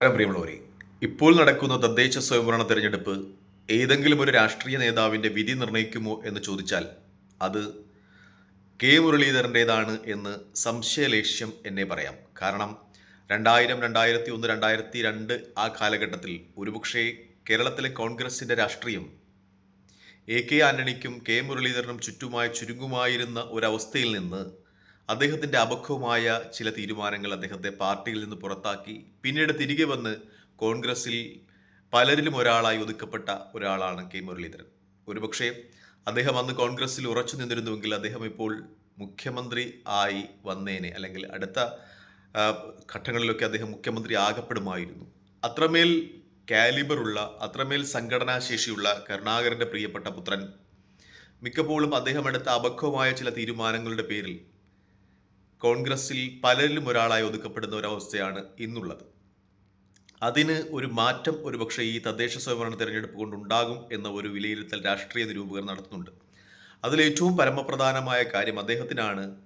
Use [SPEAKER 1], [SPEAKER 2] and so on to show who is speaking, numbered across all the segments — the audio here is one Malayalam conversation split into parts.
[SPEAKER 1] പ്രിയമുള്ളവരെ ഇപ്പോൾ നടക്കുന്ന തദ്ദേശ സ്വയംഭരണ തെരഞ്ഞെടുപ്പ് ഏതെങ്കിലും ഒരു രാഷ്ട്രീയ നേതാവിന്റെ വിധി നിർണയിക്കുമോ എന്ന് ചോദിച്ചാൽ അത് കെ മുരളീധരന്റേതാണ് എന്ന് സംശയലേഷ്യം എന്നെ പറയാം. കാരണം രണ്ടായിരം രണ്ടായിരത്തി ഒന്ന് രണ്ടായിരത്തി രണ്ട് ആ കാലഘട്ടത്തിൽ ഒരുപക്ഷെ കേരളത്തിലെ കോൺഗ്രസിന്റെ രാഷ്ട്രീയം എ കെ ആന്റണിക്കും കെ മുരളീധരനും ചുറ്റുമായി ചുരുങ്ങുമായിരുന്ന ഒരവസ്ഥയിൽ നിന്ന് അദ്ദേഹത്തിന്റെ അപക്വമായ ചില തീരുമാനങ്ങൾ അദ്ദേഹത്തെ പാർട്ടിയിൽ നിന്ന് പുറത്താക്കി. പിന്നീട് തിരികെ വന്ന് കോൺഗ്രസിൽ പലരിലും ഒരാളായി ഒതുക്കപ്പെട്ട ഒരാളാണ് കെ മുരളീധരൻ. ഒരുപക്ഷെ അദ്ദേഹം അന്ന് കോൺഗ്രസിൽ ഉറച്ചു നിന്നിരുന്നുവെങ്കിൽ അദ്ദേഹം ഇപ്പോൾ മുഖ്യമന്ത്രി ആയി വന്നേനെ അല്ലെങ്കിൽ അടുത്ത ഘട്ടങ്ങളിലൊക്കെ അദ്ദേഹം മുഖ്യമന്ത്രി ആകപ്പെടുമായിരുന്നു. അത്രമേൽ കാലിബറുള്ള അത്രമേൽ സംഘടനാശേഷിയുള്ള കരുണാകരന്റെ പ്രിയപ്പെട്ട പുത്രൻ മിക്കപ്പോഴും അദ്ദേഹം എടുത്ത അപക്വമായ ചില തീരുമാനങ്ങളുടെ പേരിൽ കോൺഗ്രസിൽ പലരിലും ഒരാളായി ഒതുക്കപ്പെടുന്ന ഒരവസ്ഥയാണ് ഇന്നുള്ളത്. അതിന് ഒരു മാറ്റം ഒരുപക്ഷെ ഈ തദ്ദേശ സ്വയംഭരണ തെരഞ്ഞെടുപ്പ് കൊണ്ടുണ്ടാകും എന്ന ഒരു വിലയിരുത്തൽ രാഷ്ട്രീയ നിരൂപകർ നടത്തുന്നുണ്ട്. അതിലേറ്റവും പരമപ്രധാനമായ കാര്യം അദ്ദേഹത്തിനാണ്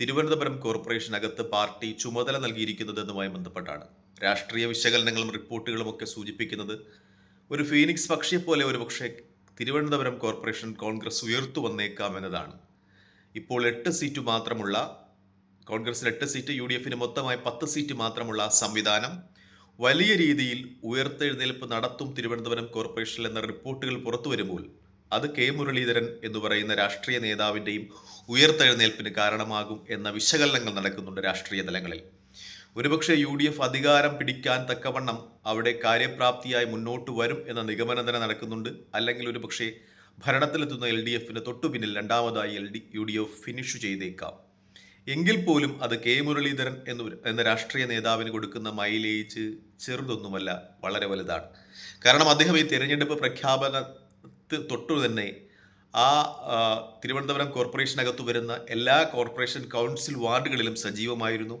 [SPEAKER 1] തിരുവനന്തപുരം കോർപ്പറേഷനകത്ത് പാർട്ടി ചുമതല നൽകിയിരിക്കുന്നത് എന്നുമായി ബന്ധപ്പെട്ടാണ്. രാഷ്ട്രീയ വിശകലനങ്ങളും റിപ്പോർട്ടുകളും ഒക്കെ സൂചിപ്പിക്കുന്നത് ഒരു ഫീനിക്സ് പക്ഷിയെ പോലെ ഒരുപക്ഷെ തിരുവനന്തപുരം കോർപ്പറേഷൻ കോൺഗ്രസ് ഉയർത്തു വന്നേക്കാം എന്നതാണ്. ഇപ്പോൾ എട്ട് സീറ്റ് മാത്രമുള്ള കോൺഗ്രസിന് എട്ട് സീറ്റ് യു ഡി എഫിന് മൊത്തമായി പത്ത് സീറ്റ് മാത്രമുള്ള സംവിധാനം. വലിയ രീതിയിൽ ഉയർത്തെഴുന്നേൽപ്പ് നടത്തും തിരുവനന്തപുരം കോർപ്പറേഷനിൽ എന്ന റിപ്പോർട്ടുകൾ പുറത്തു വരുമ്പോൾ അത് കെ. മുരളീധരൻ എന്ന് പറയുന്ന രാഷ്ട്രീയ നേതാവിന്റെയും ഉയർത്തെഴുന്നേൽപ്പിന് കാരണമാകും എന്ന വിശകലനങ്ങൾ നടക്കുന്നുണ്ട് രാഷ്ട്രീയ തലങ്ങളിൽ. ഒരുപക്ഷെ യു ഡി എഫ് അധികാരം പിടിക്കാൻ തക്കവണ്ണം അവിടെ കാര്യപ്രാപ്തിയായി മുന്നോട്ട് വരും എന്ന നിഗമനം തന്നെ നടക്കുന്നുണ്ട്. അല്ലെങ്കിൽ ഒരുപക്ഷെ ഭരണത്തിലെത്തുന്ന എൽ ഡി എഫിന് തൊട്ടുപിന്നിൽ രണ്ടാമതായി L D U D F finish ചെയ്തേക്കാം. എങ്കിൽ പോലും അത് കെ മുരളീധരൻ എന്ന എന്ന രാഷ്ട്രീയ നേതാവിന് കൊടുക്കുന്ന മൈലേജ് ചെറുതൊന്നുമല്ല വളരെ വലുതാണ്. കാരണം അദ്ദേഹം ഈ തിരഞ്ഞെടുപ്പ് പ്രഖ്യാപന തൊട്ടു തന്നെ ആ തിരുവനന്തപുരം കോർപ്പറേഷനകത്ത് വരുന്ന എല്ലാ കോർപ്പറേഷൻ കൗൺസിൽ വാർഡുകളിലും സജീവമായിരുന്നു.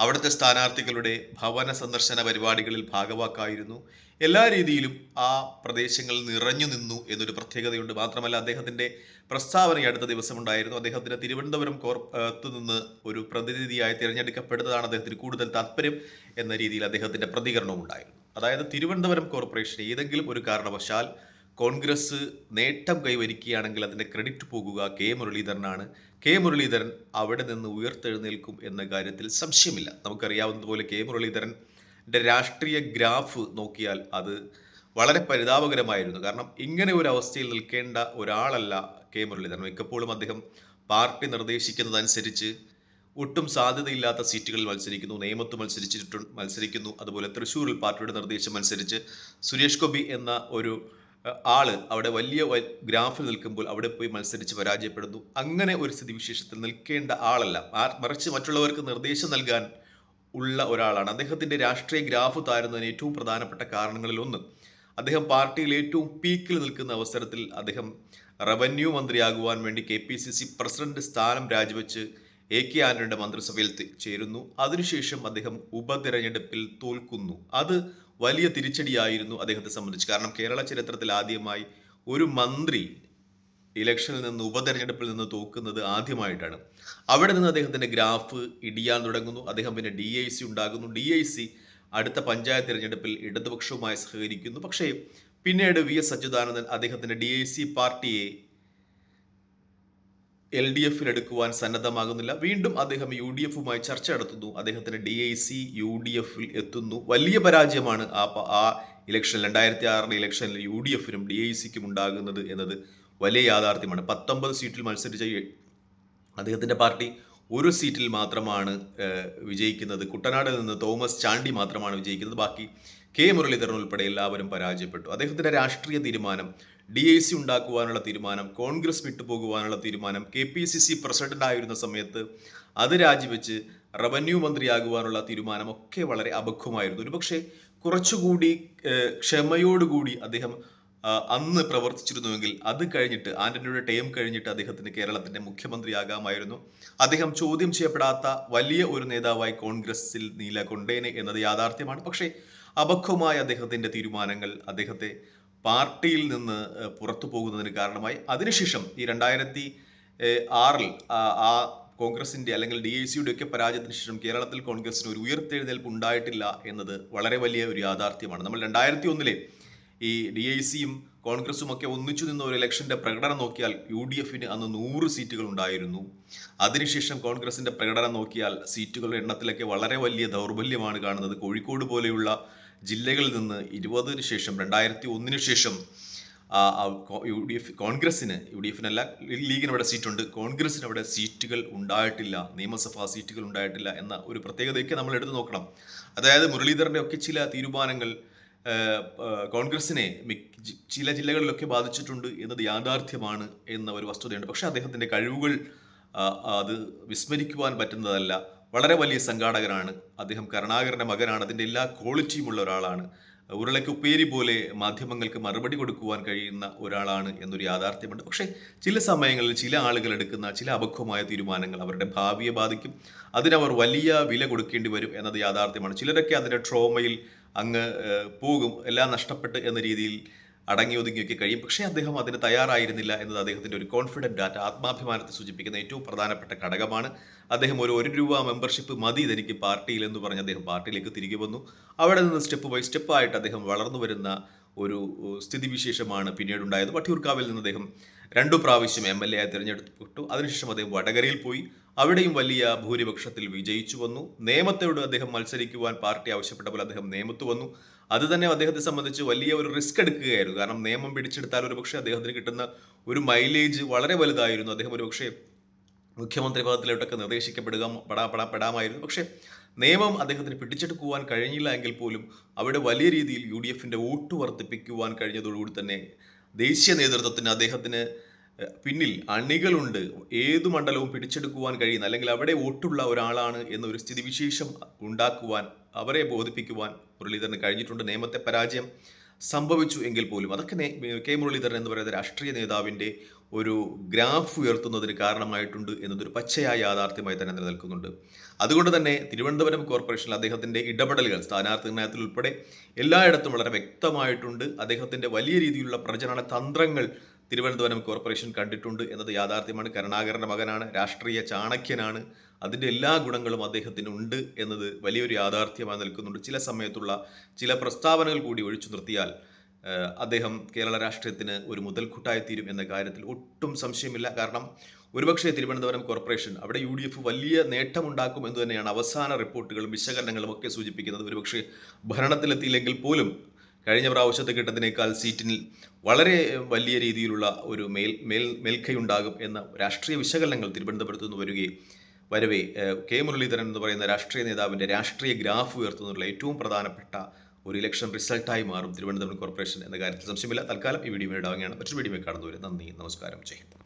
[SPEAKER 1] അവിടുത്തെ സ്ഥാനാർത്ഥികളുടെ ഭവന സന്ദർശന പരിപാടികളിൽ ഭാഗവാക്കായിരുന്നു. എല്ലാ രീതിയിലും ആ പ്രദേശങ്ങളിൽ നിറഞ്ഞു നിന്നു എന്നൊരു പ്രത്യേകതയുണ്ട്. മാത്രമല്ല അദ്ദേഹത്തിന്റെ പ്രസ്താവന അടുത്ത ദിവസമുണ്ടായിരുന്നു. അദ്ദേഹത്തിന് തിരുവനന്തപുരം കോർപ്പത്ത് നിന്ന് ഒരു പ്രതിനിധിയായി തിരഞ്ഞെടുക്കപ്പെടുന്നതാണ് അദ്ദേഹത്തിന് കൂടുതൽ താല്പര്യം എന്ന രീതിയിൽ അദ്ദേഹത്തിന്റെ പ്രതികരണവും ഉണ്ടായിരുന്നു. അതായത് തിരുവനന്തപുരം കോർപ്പറേഷൻ ഏതെങ്കിലും ഒരു കാരണവശാൽ കോൺഗ്രസ് നേട്ടം കൈവരിക്കുകയാണെങ്കിൽ അതിന്റെ ക്രെഡിറ്റ് പോകുക കെ മുരളീധരനാണ്. കെ മുരളീധരൻ അവിടെ നിന്ന് ഉയർത്തെഴുന്നേൽക്കും എന്ന കാര്യത്തിൽ സംശയമില്ല. നമുക്കറിയാവുന്നതുപോലെ കെ മുരളീധരന്റെ രാഷ്ട്രീയ ഗ്രാഫ് നോക്കിയാൽ അത് വളരെ പരിതാപകരമായിരുന്നു. കാരണം ഇങ്ങനെ ഒരു അവസ്ഥയിൽ നിൽക്കേണ്ട ഒരാളല്ല കെ മുരളീധരൻ. മിക്കപ്പോഴും അദ്ദേഹം പാർട്ടി നിർദ്ദേശിക്കുന്നതനുസരിച്ച് ഒട്ടും സാധ്യതയില്ലാത്ത സീറ്റുകളിൽ മത്സരിക്കുന്നു നേമത്ത് മത്സരിച്ചിട്ടു മത്സരിക്കുന്നു. അതുപോലെ തൃശ്ശൂരിൽ പാർട്ടിയുടെ നിർദ്ദേശം അനുസരിച്ച് സുരേഷ് ഗോപി എന്ന ഒരു ആൾ അവിടെ വലിയ ഗ്രാഫിൽ നിൽക്കുമ്പോൾ അവിടെ പോയി മത്സരിച്ച് പരാജയപ്പെടുന്നു. അങ്ങനെ ഒരു സ്ഥിതിവിശേഷത്തിൽ നിൽക്കേണ്ട ആളല്ല. മറിച്ച് മറ്റുള്ളവർക്ക് നിർദ്ദേശം നൽകാൻ ഉള്ള ഒരാളാണ്. അദ്ദേഹത്തിന്റെ രാഷ്ട്രീയ ഗ്രാഫ് താരുന്നതിന് ഏറ്റവും പ്രധാനപ്പെട്ട കാരണങ്ങളിൽ ഒന്ന്. അദ്ദേഹം പാർട്ടിയിൽ ഏറ്റവും പീക്കിൽ നിൽക്കുന്ന അവസരത്തിൽ അദ്ദേഹം റവന്യൂ മന്ത്രിയാകുവാൻ വേണ്ടി K P C C president സ്ഥാനം രാജിവെച്ച് എ കെ ആന്റണിയുടെ മന്ത്രിസഭയിൽ ചേരുന്നു. അതിനുശേഷം അദ്ദേഹം ഉപതെരഞ്ഞെടുപ്പിൽ തോൽക്കുന്നു. അത് വലിയ തിരിച്ചടിയായിരുന്നു അദ്ദേഹത്തെ സംബന്ധിച്ച്. കാരണം കേരള ചരിത്രത്തിൽ ആദ്യമായി ഒരു മന്ത്രി ഇലക്ഷനിൽ നിന്ന് ഉപതെരഞ്ഞെടുപ്പിൽ നിന്ന് തോക്കുന്നത് ആദ്യമായിട്ടാണ്. അവിടെ നിന്ന് അദ്ദേഹത്തിന്റെ ഗ്രാഫ് ഇടിയാൻ തുടങ്ങുന്നു. അദ്ദേഹം പിന്നെ ഡി ഐ സി ഉണ്ടാകുന്നു ഡി ഐ സി അടുത്ത പഞ്ചായത്ത് തിരഞ്ഞെടുപ്പിൽ ഇടതുപക്ഷവുമായി സഹകരിക്കുന്നു. പക്ഷേ പിന്നീട് വി എസ് അച്യുതാനന്ദൻ അദ്ദേഹത്തിന്റെ ഡി ഐ സി പാർട്ടിയെ എൽ ഡി എഫിൽ എടുക്കുവാൻ സന്നദ്ധമാകുന്നില്ല. വീണ്ടും അദ്ദേഹം യു ഡി എഫുമായി ചർച്ച നടത്തുന്നു. അദ്ദേഹത്തിന് D I C U D എഫിൽ എത്തുന്നു. വലിയ പരാജയമാണ് ആ ആ ഇലക്ഷൻ രണ്ടായിരത്തി ആറിലെ ഇലക്ഷനിൽ യു ഡി എഫിനും ഡി ഐ സിക്കും ഉണ്ടാകുന്നത് എന്നത് വലിയ യാഥാർത്ഥ്യമാണ്. പത്തൊമ്പത് സീറ്റിൽ മത്സരിച്ച അദ്ദേഹത്തിന്റെ പാർട്ടി ഒരു സീറ്റിൽ മാത്രമാണ് വിജയിക്കുന്നത്. കുട്ടനാടിൽ നിന്ന് തോമസ് ചാണ്ടി മാത്രമാണ് വിജയിക്കുന്നത്. ബാക്കി കെ മുരളീധരൻ ഉൾപ്പെടെ എല്ലാവരും പരാജയപ്പെട്ടു. അദ്ദേഹത്തിന്റെ രാഷ്ട്രീയ തീരുമാനം ഡി ഐ സി ഉണ്ടാക്കുവാനുള്ള തീരുമാനം കോൺഗ്രസ് വിട്ടുപോകുവാനുള്ള തീരുമാനം K P C C president ആയിരുന്ന സമയത്ത് അത് രാജിവെച്ച് റവന്യൂ മന്ത്രിയാകുവാനുള്ള തീരുമാനം ഒക്കെ വളരെ അപക്വമായിരുന്നു. ഒരുപക്ഷെ കുറച്ചുകൂടി ക്ഷമയോടുകൂടി അദ്ദേഹം അന്ന് പ്രവർത്തിച്ചിരുന്നുവെങ്കിൽ അത് കഴിഞ്ഞിട്ട് ആന്റണിയുടെ ടൈം കഴിഞ്ഞിട്ട് അദ്ദേഹത്തിന് കേരളത്തിന്റെ മുഖ്യമന്ത്രിയാകാമായിരുന്നു. അദ്ദേഹം ചോദ്യം ചെയ്യപ്പെടാത്ത വലിയ ഒരു നേതാവായി കോൺഗ്രസിൽ നീല കൊണ്ടേനെ എന്നത് യാഥാർത്ഥ്യമാണ്. പക്ഷേ അപക്വമായ അദ്ദേഹത്തിന്റെ തീരുമാനങ്ങൾ അദ്ദേഹത്തെ പാർട്ടിയിൽ നിന്ന് പുറത്തു പോകുന്നതിന് കാരണമായി. അതിനുശേഷം ഈ രണ്ടായിരത്തി ആറിൽ ആ- കോൺഗ്രസിന്റെ അല്ലെങ്കിൽ ഡി ഐ സിയുടെ ഒക്കെ പരാജയത്തിന് ശേഷം കേരളത്തിൽ കോൺഗ്രസിന് ഒരു ഉയർത്തെഴുന്നേൽപ്പ് ഉണ്ടായിട്ടില്ല എന്നത് വളരെ വലിയ ഒരു യാഥാർത്ഥ്യമാണ്. നമ്മൾ രണ്ടായിരത്തി ഒന്നിലെ ഈ ഡി ഐ സിയും കോൺഗ്രസും ഒക്കെ ഒന്നിച്ചു നിന്ന ഒരു ഇലക്ഷന്റെ പ്രകടനം നോക്കിയാൽ യു ഡി എഫിന് അന്ന് നൂറ് സീറ്റുകൾ ഉണ്ടായിരുന്നു. അതിനുശേഷം കോൺഗ്രസിന്റെ പ്രകടനം നോക്കിയാൽ സീറ്റുകളുടെ എണ്ണത്തിലൊക്കെ വളരെ വലിയ ദൗർബല്യമാണ് കാണുന്നത്. കോഴിക്കോട് പോലെയുള്ള ജില്ലകളിൽ നിന്ന് ഇരുപതിന് ശേഷം രണ്ടായിരത്തി ഒന്നിന് ശേഷം യു ഡി എഫ് കോൺഗ്രസിന് യു ഡി എഫിനല്ല ലീഗിന് അവിടെ സീറ്റുണ്ട്. കോൺഗ്രസിന് അവിടെ സീറ്റുകൾ ഉണ്ടായിട്ടില്ല. നിയമസഭാ സീറ്റുകൾ ഉണ്ടായിട്ടില്ല എന്ന ഒരു പ്രത്യേകതയൊക്കെ നമ്മൾ എടുത്തു നോക്കണം. അതായത് മുരളീധരന്റെ ഒക്കെ ചില തീരുമാനങ്ങൾ കോൺഗ്രസിനെ ചില ജില്ലകളിലൊക്കെ ബാധിച്ചിട്ടുണ്ട് എന്നത് യാഥാർത്ഥ്യമാണ് എന്ന ഒരു വസ്തുതയുണ്ട്. പക്ഷേ അദ്ദേഹത്തിന്റെ കഴിവുകൾ അത് വിസ്മരിക്കുവാൻ പറ്റുന്നതല്ല. വളരെ വലിയ സംഘാടകനാണ്. അദ്ദേഹം കരുണാകരന്റെ മകനാണ്. അതിന്റെ എല്ലാ ക്വാളിറ്റിയും ഉള്ള ഒരാളാണ്. ഉരുളയ്ക്ക് ഉപ്പേരി പോലെ മാധ്യമങ്ങൾക്ക് മറുപടി കൊടുക്കുവാൻ കഴിയുന്ന ഒരാളാണ് എന്നൊരു യാഥാർത്ഥ്യമുണ്ട്. പക്ഷേ ചില സമയങ്ങളിൽ ചില ആളുകൾ എടുക്കുന്ന ചില അപക്വമായ തീരുമാനങ്ങൾ അവരുടെ ഭാവിയെ ബാധിക്കും. അതിനവർ വലിയ വില കൊടുക്കേണ്ടി വരും എന്നത് യാഥാർത്ഥ്യമാണ്. ചിലരൊക്കെ അതിന്റെ ട്രോമയിൽ അങ്ങ് പോകും. എല്ലാം നഷ്ടപ്പെട്ട് എന്ന രീതിയിൽ അടങ്ങി ഒതുങ്ങിയൊക്കെ കഴിയും. പക്ഷേ അദ്ദേഹം അതിന് തയ്യാറായിരുന്നില്ല എന്നത് അദ്ദേഹത്തിന്റെ ഒരു കോൺഫിഡന്റ് ഡാറ്റ ആത്മാഭിമാനത്തെ സൂചിപ്പിക്കുന്ന ഏറ്റവും പ്രധാനപ്പെട്ട ഘടകമാണ്. അദ്ദേഹം ഒരു ഒരു രൂപ മെമ്പർഷിപ്പ് മതി ഇതെനിക്ക് പാർട്ടിയിൽ എന്ന് പറഞ്ഞ് അദ്ദേഹം പാർട്ടിയിലേക്ക് തിരികെ വന്നു. അവിടെ നിന്ന് സ്റ്റെപ്പ് ബൈ സ്റ്റെപ്പായിട്ട് അദ്ദേഹം വളർന്നു വരുന്ന ഒരു സ്ഥിതിവിശേഷമാണ് പിന്നീടുണ്ടായത്. വട്ടിയൂർക്കാവിൽ നിന്ന് അദ്ദേഹം രണ്ടു പ്രാവശ്യം എം എൽ എ ആയി തിരഞ്ഞെടുക്കപ്പെട്ടു. അതിനുശേഷം അദ്ദേഹം വടകരയിൽ പോയി. അവിടെയും വലിയ ഭൂരിപക്ഷത്തിൽ വിജയിച്ചു വന്നു. നേമത്തോട് അദ്ദേഹം മത്സരിക്കുവാൻ പാർട്ടി ആവശ്യപ്പെട്ടപ്പോൾ അദ്ദേഹം നേമത്ത് വന്നു. അത് തന്നെ അദ്ദേഹത്തെ സംബന്ധിച്ച് വലിയ ഒരു റിസ്ക് എടുക്കുകയായിരുന്നു. കാരണം നിയമം പിടിച്ചെടുത്താൽ ഒരു പക്ഷേ അദ്ദേഹത്തിന് കിട്ടുന്ന ഒരു മൈലേജ് വളരെ വലുതായിരുന്നു. അദ്ദേഹം ഒരു പക്ഷേ മുഖ്യമന്ത്രി പദത്തിലോട്ടൊക്കെ നിർദ്ദേശിക്കപ്പെടുക പെടാ പെടാ പെടാമായിരുന്നു. പക്ഷേ നിയമം അദ്ദേഹത്തിന് പിടിച്ചെടുക്കുവാൻ കഴിഞ്ഞില്ല എങ്കിൽ പോലും അവിടെ വലിയ രീതിയിൽ യു ഡി എഫിന്റെ വോട്ട് വർദ്ധിപ്പിക്കുവാൻ കഴിഞ്ഞതോടുകൂടി തന്നെ ദേശീയ നേതൃത്വത്തിന് അദ്ദേഹത്തിന് പിന്നിൽ അണികളുണ്ട്. ഏതു മണ്ഡലവും പിടിച്ചെടുക്കുവാൻ കഴിയുന്ന അല്ലെങ്കിൽ അവിടെ വോട്ടുള്ള ഒരാളാണ് എന്നൊരു സ്ഥിതിവിശേഷം ഉണ്ടാക്കുവാൻ അവരെ ബോധിപ്പിക്കുവാൻ മുരളീധരന് കഴിഞ്ഞിട്ടുണ്ട്. നിയമത്തെ പരാജയം സംഭവിച്ചു എങ്കിൽ പോലും അതൊക്കെ കെ മുരളീധരൻ എന്ന് പറയുന്ന രാഷ്ട്രീയ നേതാവിന്റെ ഒരു ഗ്രാഫ് ഉയർത്തുന്നതിന് കാരണമായിട്ടുണ്ട് എന്നതൊരു പച്ചയായ യാഥാർത്ഥ്യമായി തന്നെ നിലനിൽക്കുന്നുണ്ട്. അതുകൊണ്ട് തന്നെ തിരുവനന്തപുരം കോർപ്പറേഷനിൽ അദ്ദേഹത്തിന്റെ ഇടപെടലുകൾ സ്ഥാനാർത്ഥി നിർണയത്തിൽ ഉൾപ്പെടെ എല്ലായിടത്തും വളരെ വ്യക്തമായിട്ടുണ്ട്. അദ്ദേഹത്തിന്റെ വലിയ രീതിയിലുള്ള പ്രചരണ തന്ത്രങ്ങൾ തിരുവനന്തപുരം കോർപ്പറേഷൻ കണ്ടിട്ടുണ്ട് എന്നത് യാഥാർത്ഥ്യമാണ്. കരുണാകരന്റെ മകനാണ് രാഷ്ട്രീയ ചാണക്യനാണ്. അതിന്റെ എല്ലാ ഗുണങ്ങളും അദ്ദേഹത്തിന് ഉണ്ട് എന്നത് വലിയൊരു യാഥാർത്ഥ്യമായി നിൽക്കുന്നുണ്ട്. ചില സമയത്തുള്ള ചില പ്രസ്താവനകൾ കൂടി ഒഴിച്ചു നിർത്തിയാൽ അദ്ദേഹം കേരള രാഷ്ട്രീയത്തിന് ഒരു മുതൽക്കൂട്ടായി തീരും എന്ന കാര്യത്തിൽ ഒട്ടും സംശയമില്ല. കാരണം ഒരുപക്ഷെ തിരുവനന്തപുരം കോർപ്പറേഷൻ അവിടെ യു ഡി എഫ് വലിയ നേട്ടമുണ്ടാക്കും എന്ന് തന്നെയാണ് അവസാന റിപ്പോർട്ടുകളും വിശകലനങ്ങളും ഒക്കെ സൂചിപ്പിക്കുന്നത്. ഒരുപക്ഷെ ഭരണത്തിലെത്തിയില്ലെങ്കിൽ പോലും കഴിഞ്ഞ പ്രാവശ്യത്തെ കിട്ടതിനേക്കാൾ സീറ്റിൽ വളരെ വലിയ രീതിയിലുള്ള ഒരു മേൽ മേൽ മേൽക്കൈയുണ്ടാകും എന്ന രാഷ്ട്രീയ വിശകലനങ്ങൾ തിരുവനന്തപുരത്ത് നിന്ന് വരികയും വരവേ കെ മുരളീധരൻ എന്ന് പറയുന്ന രാഷ്ട്രീയ നേതാവിന്റെ രാഷ്ട്രീയ ഗ്രാഫ് ഉയർത്തുന്നതിനുള്ള ഏറ്റവും പ്രധാനപ്പെട്ട ഒരു ഇലക്ഷൻ റിസൾട്ടായി മാറും തിരുവനന്തപുരം കോർപ്പറേഷൻ എന്ന കാര്യത്തിൽ സംശയമില്ല. തൽക്കാലം ഈ വീഡിയോ ഇടാവുകയാണ് മറ്റൊരു വീഡിയോ കാണുന്നവരെ നന്ദി നമസ്കാരം. ചെയ്യും